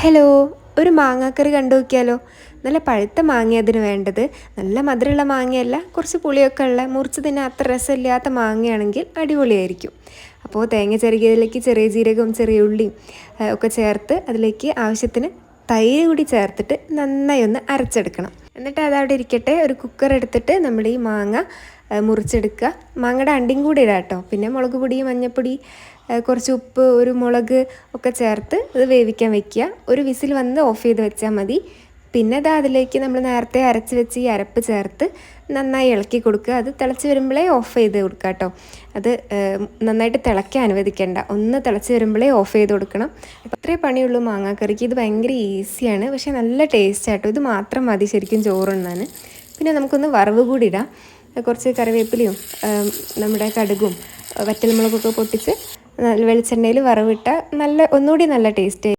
Hello ഒരു മാങ്ങാക്കറി കണ്ടു നോക്കിയാലോ നല്ല പഴുത്ത മാങ്ങ അതിന് വേണ്ടത്. നല്ല മധുരമുള്ള മാങ്ങയല്ല കുറച്ച് പുളിയൊക്കെ ഉള്ള മുറിച്ച് തന്നെ അത്ര രസമില്ലാത്ത മാങ്ങയാണെങ്കിൽ അടിപൊളിയായിരിക്കും. അപ്പോൾ തേങ്ങ ചെറുകിയതിലേക്ക് ചെറിയ ജീരകവും ചെറിയ ഉള്ളിയും ഒക്കെ ചേർത്ത് അതിലേക്ക് ആവശ്യത്തിന് തൈര് കൂടി ചേർത്തിട്ട് നന്നായി ഒന്ന് അരച്ചെടുക്കണം. എന്നിട്ട് അതവിടെ ഇരിക്കട്ടെ ഒരു കുക്കർ എടുത്തിട്ട് നമ്മൾ ഈ മാങ്ങ മുറിച്ചെടുക്കുക. മാങ്ങയുടെ അണ്ടിയും കൂടി ഇടാം കേട്ടോ. പിന്നെ മുളക് പൊടി മഞ്ഞൾപ്പൊടി കുറച്ച് ഉപ്പ് ഒരു മുളക് ഒക്കെ ചേർത്ത് അത് വേവിക്കാൻ വെക്കുക. ഒരു വിസിൽ വന്ന് ഓഫ് ചെയ്ത് വെച്ചാൽ മതി. പിന്നെ അത് അതിലേക്ക് നമ്മൾ നേരത്തെ അരച്ച് വെച്ച് ഈ അരപ്പ് ചേർത്ത് നന്നായി ഇളക്കി കൊടുക്കുക. അത് തിളച്ച് വരുമ്പോഴേ ഓഫ് ചെയ്ത് കൊടുക്കുക കേട്ടോ. അത് നന്നായിട്ട് തിളയ്ക്കാൻ അനുവദിക്കേണ്ട. ഒന്ന് തിളച്ച് വരുമ്പോഴേ ഓഫ് ചെയ്ത് കൊടുക്കണം. അത്രേ പണിയുള്ളൂ മാങ്ങാക്കറിക്ക്. ഇത് ഭയങ്കര ഈസിയാണ്. പക്ഷേ നല്ല ടേസ്റ്റ് ആട്ടോ ഇത് മാത്രം മതി ശരിക്കും ചോറുണ്ണാൻ. പിന്നെ നമുക്കൊന്ന് വറവ് കൂടി ഇടാം. കുറച്ച് കറിവേപ്പിലയും നമ്മുടെ കടുകും വറ്റൽമുളകൊക്കെ പൊട്ടിച്ച് വെളിച്ചെണ്ണയിൽ വറവിട്ട നല്ല ഒന്നുകൂടി നല്ല ടേസ്റ്റ്